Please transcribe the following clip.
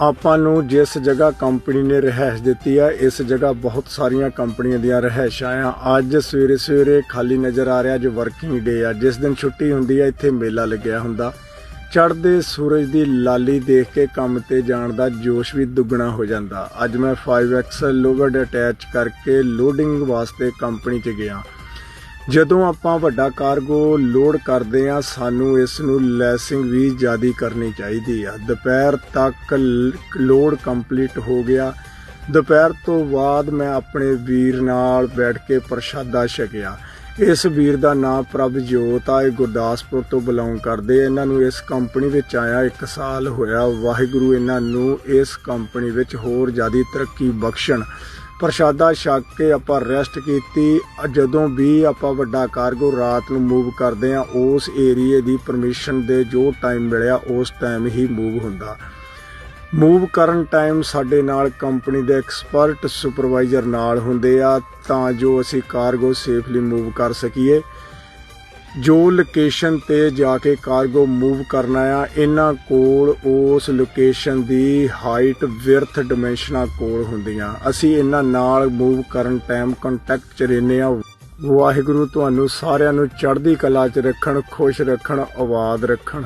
ਆਪਾਂ ਨੂੰ ਜਿਸ ਜਗ੍ਹਾ ਕੰਪਨੀ ਨੇ ਰਹਿائش ਦਿੱਤੀ ਆ, ਇਸ ਜਗ੍ਹਾ ਬਹੁਤ ਸਾਰੀਆਂ ਕੰਪਨੀਆਂ ਦੀਆਂ ਰਹਿائشਾਂ ਆ। ਅੱਜ ਸਵੇਰੇ ਸਵੇਰੇ ਖਾਲੀ ਨਜ਼ਰ ਆ ਰਿਹਾ ਜੋ ਵਰਕਿੰਗ ਡੇ ਆ। ਜਿਸ ਦਿਨ ਛੁੱਟੀ ਹੁੰਦੀ ਆ, ਇੱਥੇ ਮੇਲਾ ਲੱਗਿਆ ਹੁੰਦਾ। ਚੜ੍ਹਦੇ ਸੂਰਜ ਦੀ ਲਾਲੀ ਦੇਖ ਕੇ ਕੰਮ ਤੇ ਜਾਣ ਦਾ ਜੋਸ਼ ਵੀ ਦੁੱਗਣਾ ਹੋ ਜਾਂਦਾ। ਅੱਜ ਮੈਂ 5x ਲੋਡ ਅਟੈਚ ਕਰਕੇ ਲੋਡਿੰਗ ਵਾਸਤੇ ਕੰਪਨੀ 'ਚ ਗਿਆ। ਜਦੋਂ ਆਪਾਂ ਵੱਡਾ ਕਾਰਗੋ ਲੋਡ ਕਰਦੇ ਆ ਸਾਨੂੰ ਇਸ ਨੂੰ ਲੈਸਿੰਗ ਵੀ ਜ਼ਿਆਦੀ ਕਰਨੀ ਚਾਹੀਦੀ ਆ। ਦੁਪਹਿਰ ਤੱਕ ਲ- ਲੋਡ ਕੰਪਲੀਟ ਹੋ ਗਿਆ। ਦੁਪਹਿਰ ਤੋਂ ਬਾਅਦ ਮੈਂ ਆਪਣੇ ਵੀਰ ਨਾਲ ਬੈਠ ਕੇ ਪ੍ਰਸ਼ਾਦਾ ਛਕਿਆ। ਇਸ ਵੀਰ ਦਾ ਨਾਮ ਪ੍ਰਭ ਜੋਤ ਆ। ਇਹ ਗੁਰਦਾਸਪੁਰ ਤੋਂ ਬਿਲੋਂਗ ਕਰਦੇ ਇਹਨਾਂ ਨੂੰ ਇਸ ਕੰਪਨੀ ਵਿੱਚ ਆਇਆ 1 ਸਾਲ ਹੋਇਆ। ਵਾਹਿਗੁਰੂ ਇਹਨਾਂ ਨੂੰ ਇਸ ਕੰਪਨੀ ਵਿੱਚ ਹੋਰ ਜ਼ਿਆਦੀ ਤਰੱਕੀ ਬਖਸ਼ਣ। ਪ੍ਰਸ਼ਾਦਾ ਛਕ ਕੇ ਆਪਾਂ ਰੈਸਟ ਕੀਤੀ। ਜਦੋਂ ਵੀ ਆਪਾਂ ਵੱਡਾ ਕਾਰਗੋ ਰਾਤ ਨੂੰ ਮੂਵ ਕਰਦੇ ਆ ਉਸ ਏਰੀਏ ਦੀ ਪਰਮਿਸ਼ਨ ਦੇ ਜੋ ਟਾਈਮ ਮਿਲਿਆ, ਉਸ ਟਾਈਮ ਹੀ ਮੂਵ ਹੁੰਦਾ। ਮੂਵ ਕਰਨ ਟਾਈਮ ਸਾਡੇ ਨਾਲ ਕੰਪਨੀ ਦੇ ਐਕਸਪਰਟ ਸੁਪਰਵਾਈਜ਼ਰ ਨਾਲ ਹੁੰਦੇ ਆ, ਤਾਂ ਜੋ ਅਸੀਂ ਕਾਰਗੋ ਸੇਫਲੀ ਮੂਵ ਕਰ ਸਕੀਏ। ਜੋ ਲੋਕੇਸ਼ਨ ਤੇ ਜਾ ਕੇ ਕਾਰਗੋ ਮੂਵ ਕਰਨਾ ਆ, ਇਹਨਾਂ ਕੋਲ ਉਸ ਲੋਕੇਸ਼ਨ ਦੀ ਹਾਈਟ, ਵਿਰਥ ਡਾਈਮੈਂਸ਼ਨਾਂ ਕੋਲ ਹੁੰਦੀਆਂ। ਅਸੀਂ ਇਹਨਾਂ ਨਾਲ ਮੂਵ ਕਰਨ ਟਾਈਮ ਕੰਟੈਕਟ ਚ ਰਹਿੰਦੇ ਆ। ਵਾਹਿਗੁਰੂ, ਤੁਹਾਨੂੰ ਸਾਰਿਆਂ ਨੂੰ ਚੜ੍ਹਦੀ ਕਲਾ ਚ ਰੱਖਣ, ਖੁਸ਼ ਰੱਖਣ, ਆਬਾਦ ਰੱਖਣ।